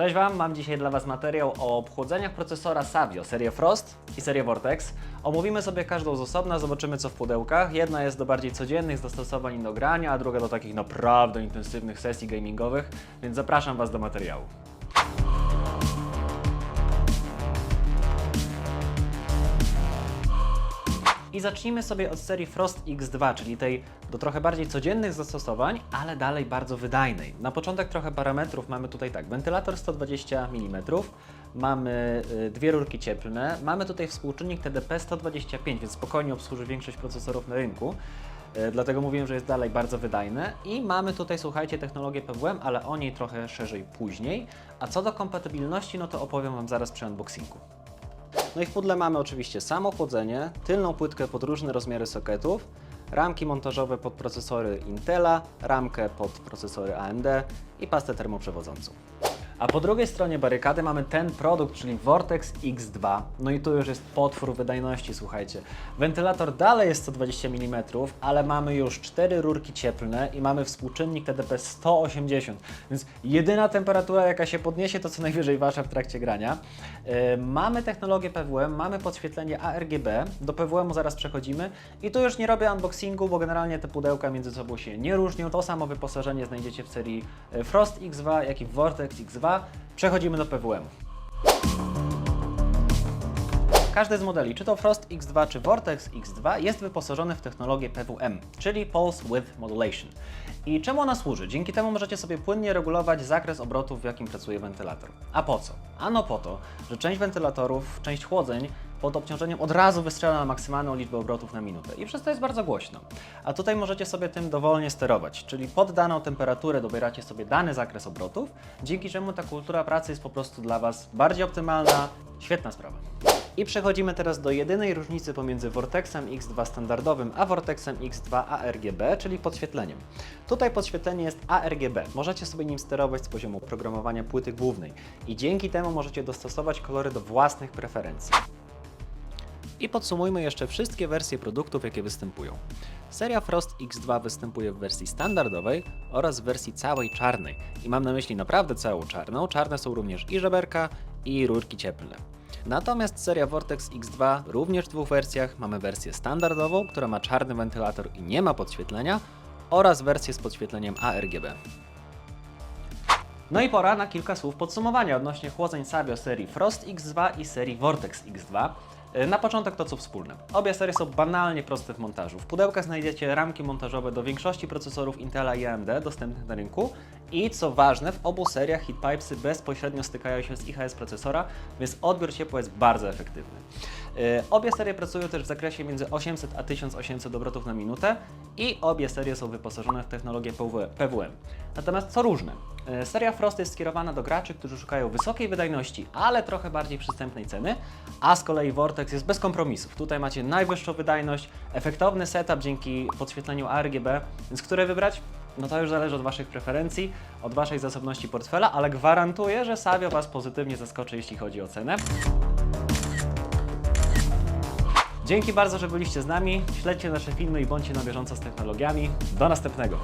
Cześć Wam, mam dzisiaj dla Was materiał o obchłodzeniach procesora Savio, serię Frost i serię Vortex. Omówimy sobie każdą z osobna, zobaczymy co w pudełkach. Jedna jest do bardziej codziennych zastosowań do grania, a druga do takich naprawdę intensywnych sesji gamingowych, więc zapraszam Was do materiału. I zacznijmy sobie od serii Frost X2, czyli tej do trochę bardziej codziennych zastosowań, ale dalej bardzo wydajnej. Na początek trochę parametrów mamy tutaj tak, wentylator 120 mm, mamy y, dwie rurki cieplne, mamy tutaj współczynnik TDP 125, więc spokojnie obsłuży większość procesorów na rynku. Y, Dlatego mówiłem, że jest dalej bardzo wydajne. I mamy tutaj, słuchajcie, technologię PWM, ale o niej trochę szerzej później. A co do kompatybilności, no to opowiem Wam zaraz przy unboxingu. No i w pudle mamy oczywiście samo chłodzenie, tylną płytkę pod różne rozmiary soketów, ramki montażowe pod procesory Intela, ramkę pod procesory AMD i pastę termoprzewodzącą. A po drugiej stronie barykady mamy ten produkt, czyli Vortex X2. No i tu już jest potwór wydajności, słuchajcie. Wentylator dalej jest 120 mm, ale mamy już cztery rurki cieplne i mamy współczynnik TDP 180, więc jedyna temperatura jaka się podniesie to co najwyżej wasza w trakcie grania. Yy, mamy technologię PWM, mamy podświetlenie ARGB, do PWM-u zaraz przechodzimy i tu już nie robię unboxingu, bo generalnie te pudełka między sobą się nie różnią. To samo wyposażenie znajdziecie w serii yy, Frost X2, jak i Vortex X2. Przechodzimy do PWM. Każdy z modeli, czy to Frost X2 czy Vortex X2, jest wyposażony w technologię PWM, czyli Pulse Width Modulation. I czemu ona służy? Dzięki temu możecie sobie płynnie regulować zakres obrotów, w jakim pracuje wentylator. A po co? Ano po to, że część wentylatorów, część chłodzeń pod obciążeniem od razu wystrzela na maksymalną liczbę obrotów na minutę i przez to jest bardzo głośno. A tutaj możecie sobie tym dowolnie sterować, czyli pod daną temperaturę dobieracie sobie dany zakres obrotów, dzięki czemu ta kultura pracy jest po prostu dla Was bardziej optymalna. Świetna sprawa. I przechodzimy teraz do jedynej różnicy pomiędzy Vortexem X2 standardowym a Vortexem X2 ARGB, czyli podświetleniem. Tutaj podświetlenie jest ARGB. Możecie sobie nim sterować z poziomu oprogramowania płyty głównej i dzięki temu możecie dostosować kolory do własnych preferencji. I podsumujmy jeszcze wszystkie wersje produktów, jakie występują. Seria Frost X2 występuje w wersji standardowej oraz w wersji całej czarnej. I mam na myśli naprawdę całą czarną. Czarne są również i żeberka, i rurki cieplne. Natomiast seria Vortex X2 również w dwóch wersjach. Mamy wersję standardową, która ma czarny wentylator i nie ma podświetlenia, oraz wersję z podświetleniem ARGB. No i pora na kilka słów podsumowania odnośnie chłodzeń Savio serii Frost X2 i serii Vortex X2. Yy, Na początek to co wspólne. Obie serie są banalnie proste w montażu. W pudełkach znajdziecie ramki montażowe do większości procesorów Intela i AMD dostępnych na rynku i co ważne, w obu seriach heatpipesy bezpośrednio stykają się z IHS procesora, więc odbiór ciepła jest bardzo efektywny. Yy, Obie serie pracują też w zakresie między 800 a 1800 obrotów na minutę i obie serie są wyposażone w technologię PW- PWM. Natomiast co różne, yy, seria Frost jest skierowana do graczy, którzy szukają wysokiej wydajności, ale trochę bardziej przystępnej ceny, a z kolei Vortex jest bez kompromisów. Tutaj macie najwyższą wydajność, efektowny setup dzięki podświetleniu ARGB, więc które wybrać? No to już zależy od Waszych preferencji, od Waszej zasobności portfela, ale gwarantuję, że Savio Was pozytywnie zaskoczy, jeśli chodzi o cenę. Dzięki bardzo, że byliście z nami. Śledźcie nasze filmy i bądźcie na bieżąco z technologiami. Do następnego.